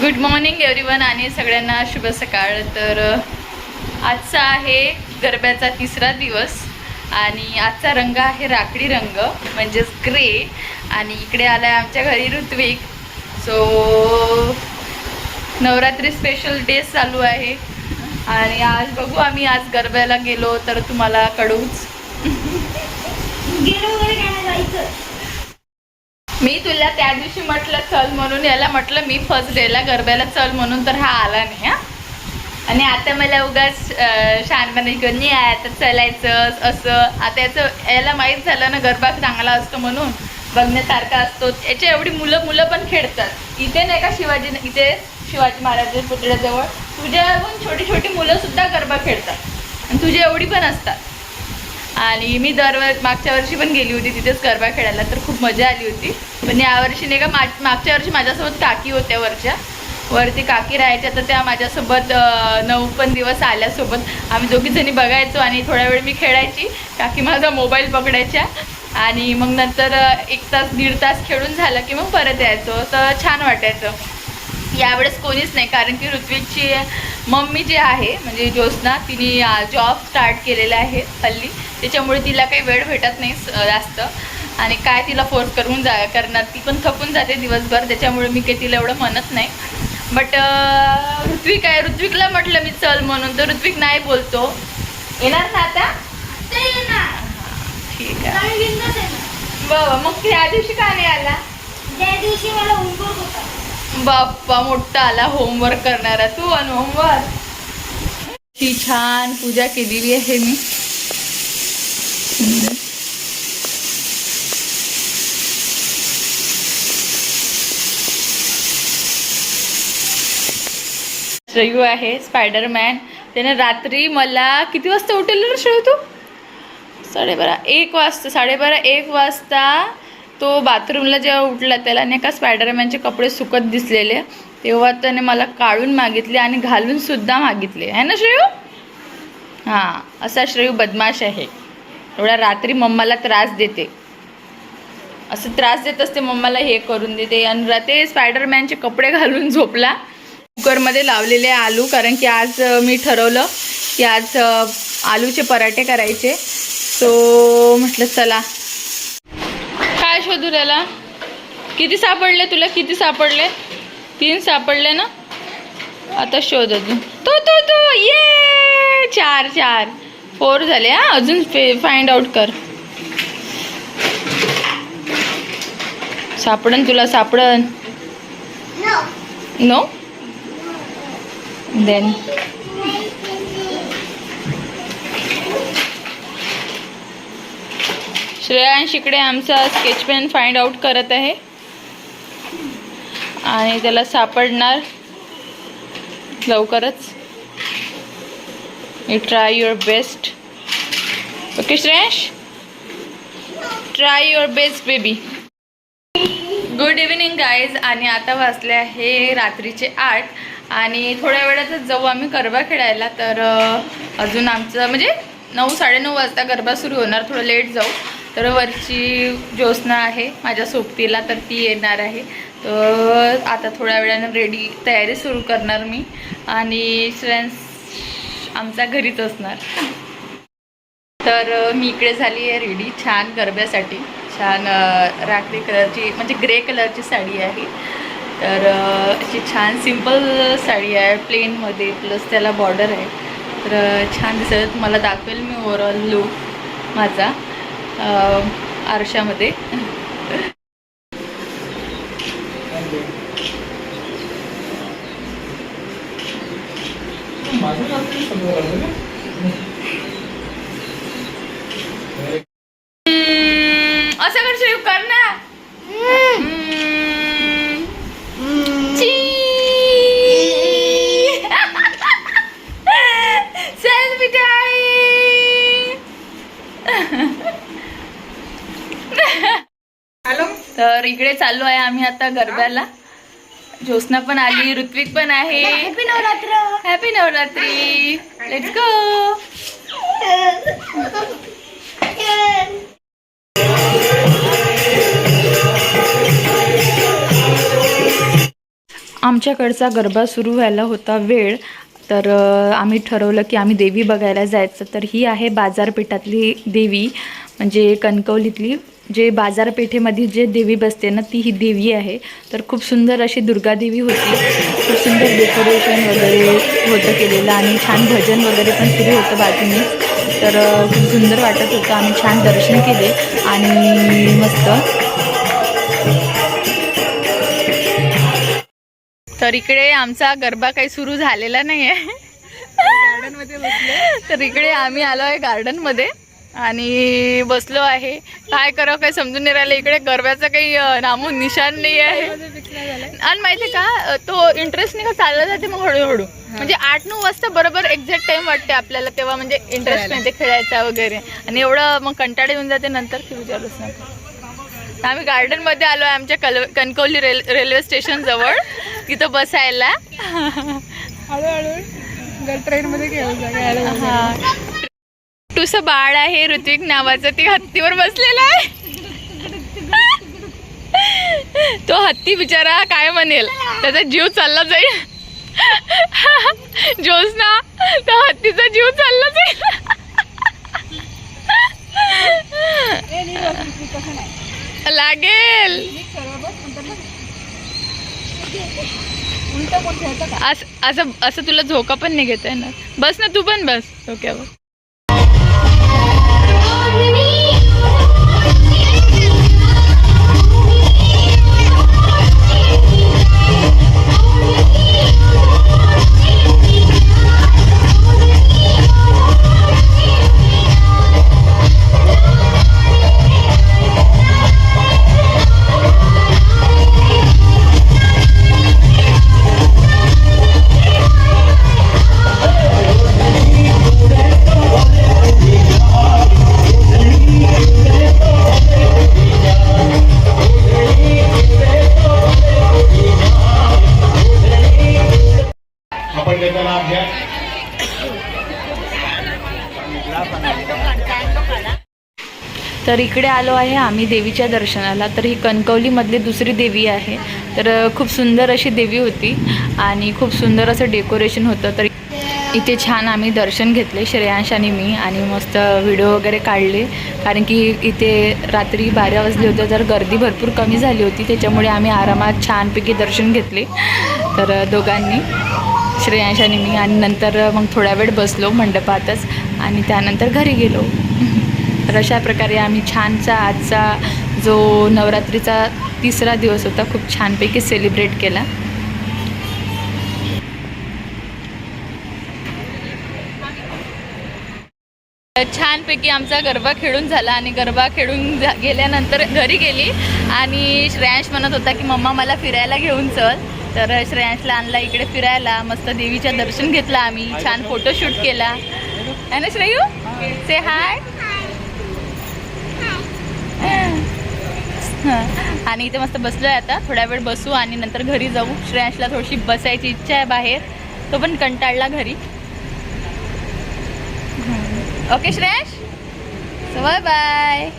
Good morning everyone आणि सगळ्यांना शुभ सकाळ. तर आजचा आहे गरब्याचा तिसरा दिवस आणि आजचा रंग आहे राखडी रंग म्हणजेच ग्रे. आणि इकडे आला आहे आमच्या घरी Rutvik. So Navratri special day चालू आहे. आणि आज बघू आम्ही आज गरब्याला गेलो तर तुम्हाला कळूच गेलो वगैरे काय नाही जायचं मी तुला त्या दिवशी म्हटलं चल म्हणून याला म्हटलं मी फर्स्ट डेला गरब्याला चल म्हणून तर हा आला नाही हा. आणि आता मला उगाच अं, शहाणपणे घेऊन नाही आहे आता चलायचं असं. आता याचं याला माहीत झालं ना गरबा चांगला असतो म्हणून. बघण्यासारखा असतो. याच्या एवढी मुलं मुलं पण खेळतात. इथे नाही का शिवाजी इथे शिवाजी महाराजांच्या पुतळ्याजवळ? तुझ्याहून छोटी छोटी मुलंसुद्धा गरबा खेळतात. आणि तुझी एवढी पण असतात. आणि मी दरवर मागच्या वर्षी पण गेली होती तिथेच गरबा खेळायला तर खूप मजा आली होती. पण यावर्षी नाही का मा- मागच्या वर्षी माझ्यासोबत काकी होत्या वरच्या. वरती काकी राहायच्या तर त्या माझ्यासोबत नऊ पण दिवस आल्यासोबत आम्ही दोघीजणी बघायचो आणि थोड्या वेळ मी खेळायची. काकी माझा मोबाईल पकडायच्या. आणि मग नंतर एक तास दीड तास खेळून झालं की मग परत यायचो. तर छान वाटायचं. यावेळेस कोणीच नाही कारण की ऋत्विकची मम्मी जी आहे म्हणजे ज्योत्स्ना तिने जॉब स्टार्ट केलेला आहे हल्ली. त्याच्यामुळे तिला काही वेळ भेटत नाही जास्त. आणि काय तिला फोर्स करून जा करणार ती पण थकून जाते दिवसभर. त्याच्यामुळे मी काही तिला एवढं म्हणत नाही. बट ऋत्विक आहे ऋत्विकला म्हटलं मी चल म्हणून. तर ऋत्विक नाही बोलतो. येणार ना आता? ठीक आहे. बाबा मग त्या दिवशी का नाही आला? त्या दिवशी मला होता. बाप्पा मोठा आला होमवर्क करणारा. तू आणि होमवर्क ही छान पूजा केलेली आहे मी. श्रेयू आहे स्पायडरमॅन त्याने रात्री मला किती वाजता उठेल रे श्रेयू तू साडेबारा एक वाजता साडेबारा एक वाजता तो बाथरूमला जेव्हा उठला त्याला नाही का स्पायडरमॅनचे कपडे सुकत दिसलेले तेव्हा त्याने मला काढून मागितले आणि घालून सुद्धा मागितले. आहे ना श्रेयू? हां असा श्रेयू बदमाश आहे. एवढ्या रात्री मम्माला त्रास देते. असं त्रास देत असते मम्माला हे करून देते. आणि ते स्पायडरमॅनचे कपडे घालून झोपला. कुकरमध्ये लावलेले आलू कारण की आज मी ठरवलं की आज आलूचे पराठे करायचे. सो म्हटलं चला त्याला किती सापडले तुला? किती सापडले? तीन सापडले ना? आता शोध अजून. तो तो तो! ये! चार चार. फोर झाले हा? अजून फाइंड आउट कर. सापडन तुला सापडन? नो नो देन श्रेयांश इकडे आमचा स्केच पेन फाइंड आउट करत आहे. आणि त्याला सापडणार लवकरच. You try your best okay Shreyansh? Try your best baby good evening guys आणि आता वाचले आहे रात्रीचे आठ. आणि थोड्या वेळातच जाऊ आम्ही गरबा खेळायला. तर अजून आमचं म्हणजे नऊ साडेनऊ वाजता गरबा सुरू होणार. थोडं लेट जाऊ. तर वरची ज्योत्स्ना आहे माझ्या सोबतीला तर ती येणार आहे. तर आता थोड्या वेळानं रेडी तयारी सुरू करणार मी आणि फ्रेंड्स आमच्या घरीच असणार. तर मी इकडे झाली आहे रेडी छान गरब्यासाठी. छान राखडी कलरची म्हणजे ग्रे कलरची साडी आहे. तर अशी छान सिंपल साडी आहे प्लेनमध्ये प्लस त्याला बॉर्डर आहे. तर छान दिसत मला दाखवेल मी ओवरऑल लुक माझा. आरशामध्ये हम्म, असं कर शिव कर ना हम्म. ची. चल मिठाई हॅलो तर इकडे चाललो आहे आम्ही आता गरब्याला. ज्योत्स्ना पण आली ऋत्विक पण आहे. Happy Navratra. Happy Navratri. Let's go आमच्याकडचा garba सुरू व्हायला होता वेळ. तर आम्ही ठरवलं की आम्ही देवी बघायला जायचं. तर ही आहे बाजारपेठातली देवी म्हणजे कणकवलीतली जे बाजारपेठेमध्ये जे देवी बसते ना ती ही देवी आहे. तर खूप सुंदर अशी दुर्गादेवी होती. खूप सुंदर डेकोरेशन वगैरे होतं केलेलं आणि छान भजन वगैरे पण सुरू होतं बाजूने. तर खूप सुंदर वाटत होतं. आम्ही छान दर्शन केले आणि मस्त. तर इकडे आमचा गरबा काही सुरू झालेला नाही आहे तर इकडे आम्ही आलो आहे गार्डनमध्ये आणि बसलो आहे. काय करावं काही समजून नाही राहिलं. इकडे गरब्याचं काही नामो निशान नाही आहे. आणि माहिती का तो इंटरेस्ट नाही का चालला जाते मग हळूहळू. म्हणजे आठ नऊ वाजता बरोबर एक्झॅक्ट टाइम वाटते आपल्याला तेव्हा. म्हणजे इंटरेस्ट नाही ते खेळायचा वगैरे. आणि एवढं मग कंटाळे येऊन जाते नंतर की विचारूच नका. आम्ही गार्डनमध्ये आलो आहे आमच्या कल कणकवली रेल रेल्वे स्टेशन जवळ. तिथं बसायला. हळूहळू ट्रेन मध्ये घेऊन जा हा. छोटूस बाळ आहे ऋत्विक नावाचं. ती हत्तीवर बसलेलं आहे. तो हत्ती बिचारा काय म्हणेल? त्याचा जीव चालला जाईल. ज्योत्स्ना त्या हत्तीचा जीव चालला जाईल. लागेल. असं असं असं तुला झोका पण नाही घेता येणार. बस ना तू पण बस डोक्यावर. तर इकडे आलो आहे आम्ही देवीच्या दर्शनाला. तर ही कणकवलीमधली दुसरी देवी आहे. तर खूप सुंदर अशी देवी होती आणि खूप सुंदर असं डेकोरेशन होतं. तर इथे छान आम्ही दर्शन घेतले श्रेयांश आणि मी आणि मस्त व्हिडिओ वगैरे काढले. कारण की इथे रात्री बारा वाजले होते तर गर्दी भरपूर कमी झाली होती. त्याच्यामुळे आम्ही आरामात छानपैकी दर्शन घेतले. तर दोघांनी श्रेयांश आणि मी आणि नंतर मग थोडा वेळ बसलो मंडपातच आणि त्यानंतर घरी गेलो. तर अशा प्रकारे आम्ही छानचा आजचा जो नवरात्रीचा तिसरा दिवस होता खूप छानपैकी सेलिब्रेट केला. छानपैकी आमचा गरबा खेळून झाला आणि गरबा खेळून गेल्यानंतर घरी गेली आणि श्रेयांश म्हणत होता की मम्मा मला फिरायला घेऊन चल. तर श्रेयांशला आणला इकडे फिरायला. मस्त देवीचं दर्शन घेतलं आम्ही. छान फोटोशूट केला. आहे ना श्रेयू? से हाय आणि इथे मस्त बसलोय आता. थोड्या वेळ बसू आणि नंतर घरी जाऊ. श्रेयांशला थोडीशी बसायची इच्छा आहे बाहेर. तो पण कंटाळला घरी. ओके श्रेयांश? Bye bye.